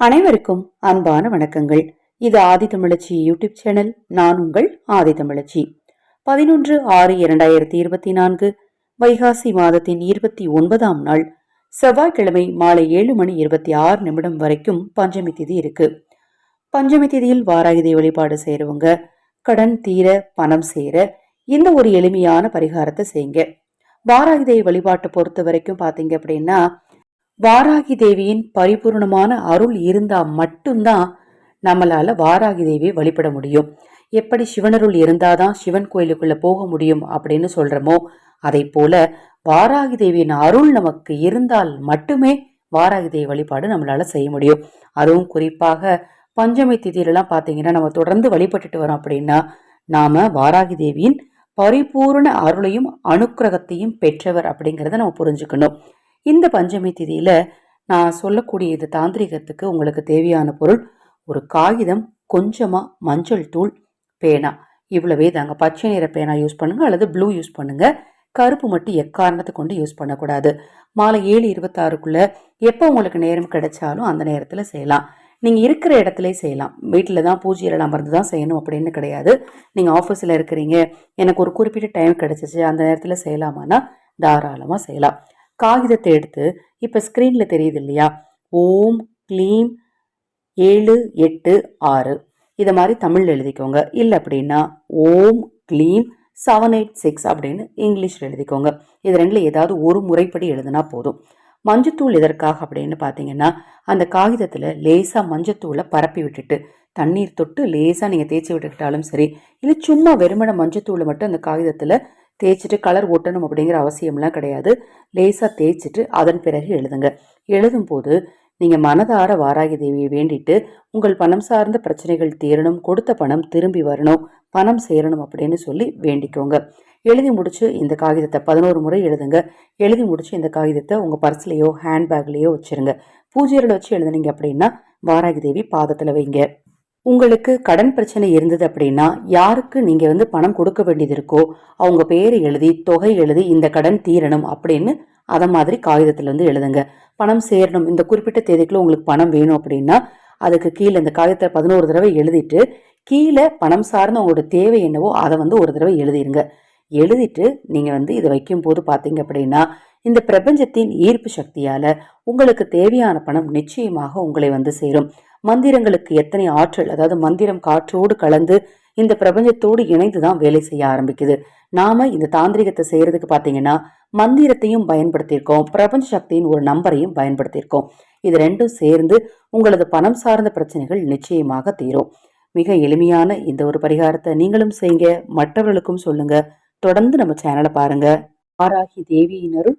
அனைவருக்கும் அன்பான வணக்கங்கள். இது ஆதி தமிழச்சி யூடியூப் சேனல் நான் உங்கள் ஆதி தமிழச்சி. பதினொன்று ஆறு இரண்டாயிரத்தி இருபத்தி நான்கு வைகாசி மாதத்தின் இருபத்தி ஒன்பதாம் நாள் செவ்வாய்க்கிழமை மாலை ஏழு மணி இருபத்தி ஆறு நிமிடம் வரைக்கும் பஞ்சமி திதி இருக்கு. பஞ்சமி திதியில் வாராயுதை வழிபாடு செய்கிறவங்க கடன் தீர பணம் சேர இந்த ஒரு எளிமையான பரிகாரத்தை செய்யுங்க. வாராகிதை வழிபாட்டை பொறுத்த வரைக்கும் பார்த்தீங்க அப்படின்னா வாராகி தேவியின் பரிபூர்ணமான அருள் இருந்தா மட்டும்தான் நம்மளால வாராகி தேவியை வழிபட முடியும். எப்படி சிவனருள் இருந்தாதான் சிவன் கோயிலுக்குள்ள போக முடியும் அப்படின்னு சொல்றோமோ அதை போல வாராகி தேவியின் அருள் நமக்கு இருந்தால் மட்டுமே வாராகி தேவி வழிபாடு நம்மளால செய்ய முடியும். அதுவும் குறிப்பாக பஞ்சமி திதியிலலாம் பார்த்தீங்கன்னா நம்ம தொடர்ந்து வழிபட்டுட்டு வரோம் அப்படின்னா நாம வாராகி தேவியின் பரிபூர்ண அருளையும் அனுக்கிரகத்தையும் பெற்றவர் அப்படிங்கிறத நம்ம புரிஞ்சுக்கணும். இந்த பஞ்சமி திதியில நான் சொல்லக்கூடிய இது தாந்திரிகத்துக்கு உங்களுக்கு தேவையான பொருள் ஒரு காகிதம் கொஞ்சமா மஞ்சள் தூள் பேனா. இவ்வளவே தாங்க. பச்சை நிற பேனா யூஸ் பண்ணுங்க. அல்லது ப்ளூ யூஸ் பண்ணுங்க. கருப்பு மட்டும் எக்காரணத்தை கொண்டு யூஸ் பண்ணக்கூடாது. மாலை ஏழு இருபத்தாறுக்குள்ள எப்போ உங்களுக்கு நேரம் கிடைச்சாலும் அந்த நேரத்தில் செய்யலாம். நீங்கள் இருக்கிற இடத்துல செய்யலாம். வீட்டில் தான் பூஜையில் அமர்ந்து தான் செய்யணும் அப்படின்னு கிடையாது. நீங்கள் ஆஃபீஸில் இருக்கிறீங்க. எனக்கு ஒரு குறிப்பிட்ட டைம் கிடைச்சிச்சு. அந்த நேரத்தில் செய்யலாமான்னா தாராளமாக செய்யலாம். காகிதத்தை எடுத்து இப்போ ஸ்க்ரீனில் தெரியுது இல்லையா? ஓம் க்ளீம் ஏழு எட்டு ஆறு. இதை மாதிரி தமிழில் எழுதிக்கோங்க. இல்லை அப்படின்னா ஓம் க்ளீம் செவன் எயிட் சிக்ஸ் அப்படின்னு இங்கிலீஷில் எழுதிக்கோங்க. இது ரெண்டில் ஏதாவது ஒரு முறைப்படி எழுதுனா போதும். மஞ்சத்தூள் எதற்காக அப்படின்னு பார்த்தீங்கன்னா அந்த காகிதத்தில் லேசாக மஞ்சத்தூளை பரப்பி விட்டுட்டு தண்ணீர் தொட்டு லேசாக நீங்கள் தேய்ச்சி விட்டுக்கிட்டாலும் சரி இல்லை சும்மா வெறுமனை மஞ்சத்தூளை மட்டும் அந்த காகிதத்தில் தேய்ச்சிட்டு கலர் ஒட்டணும் அப்படிங்கிற அவசியம்லாம் கிடையாது. லேசாக தேய்ச்சிட்டு அதன் பிறகு எழுதுங்க. எழுதும் போது நீங்கள் மனதார வாராகி தேவியை வேண்டிட்டு உங்கள் பணம் சார்ந்த பிரச்சனைகள் தீரணும் கொடுத்த பணம் திரும்பி வரணும் பணம் சேரணும் அப்படின்னு சொல்லி வேண்டிக்கோங்க. எழுதி முடிச்சு இந்த காகிதத்தை பதினோரு முறை எழுதுங்க. எழுதி முடிச்சு இந்த காகிதத்தை உங்கள் பர்ஸ்லேயோ ஹேண்ட்பேக்லேயோ வச்சுருங்க. பூஜையில் வச்சு எழுதுனீங்க அப்படின்னா வாராகி தேவி பாதத்தில் வைங்க. உங்களுக்கு கடன் பிரச்சனை இருந்தது அப்படின்னா யாருக்கு நீங்க வந்து பணம் கொடுக்க வேண்டியது இருக்கோ அவங்க பேரை எழுதி தொகை எழுதி இந்த கடன் தீரணும் அப்படின்னு அதை மாதிரி காகிதத்தில் வந்து எழுதுங்க. பணம் சேரணும். இந்த குறிப்பிட்ட தேதிக்குள்ள உங்களுக்கு பணம் வேணும் அப்படின்னா அதுக்கு கீழே இந்த காகிதத்தை பதினோரு தடவை எழுதிட்டு கீழே பணம் சார்ந்த உங்களோட தேவை என்னவோ அதை வந்து ஒரு தடவை எழுதிருங்க. எழுதிட்டு நீங்கள் வந்து இதை வைக்கும் போது அப்படின்னா இந்த பிரபஞ்சத்தின் ஈர்ப்பு சக்தியால உங்களுக்கு தேவையான பணம் நிச்சயமாக உங்களை வந்து சேரும். மந்திரங்களுக்கு எத்தனை ஆற்றல் அதாவது மந்திரம் காற்றோடு கலந்து இந்த பிரபஞ்சத்தோடு இணைந்து தான் வேலை செய்ய ஆரம்பிக்குது. நாம இந்த தாந்திரிகத்தை செய்யறதுக்கு பாத்தீங்கன்னா மந்திரத்தையும் பயன்படுத்தியிருக்கோம் பிரபஞ்ச சக்தியின் ஒரு நம்பரையும் பயன்படுத்தியிருக்கோம். இது ரெண்டும் சேர்ந்து உங்களது பணம் சார்ந்த பிரச்சனைகள் நிச்சயமாக தீரும். மிக எளிமையான இந்த ஒரு பரிகாரத்தை நீங்களும் செய்யுங்க மற்றவர்களுக்கும் சொல்லுங்க. தொடர்ந்து நம்ம சேனலை பாருங்க. ஆராகி தேவியினரும்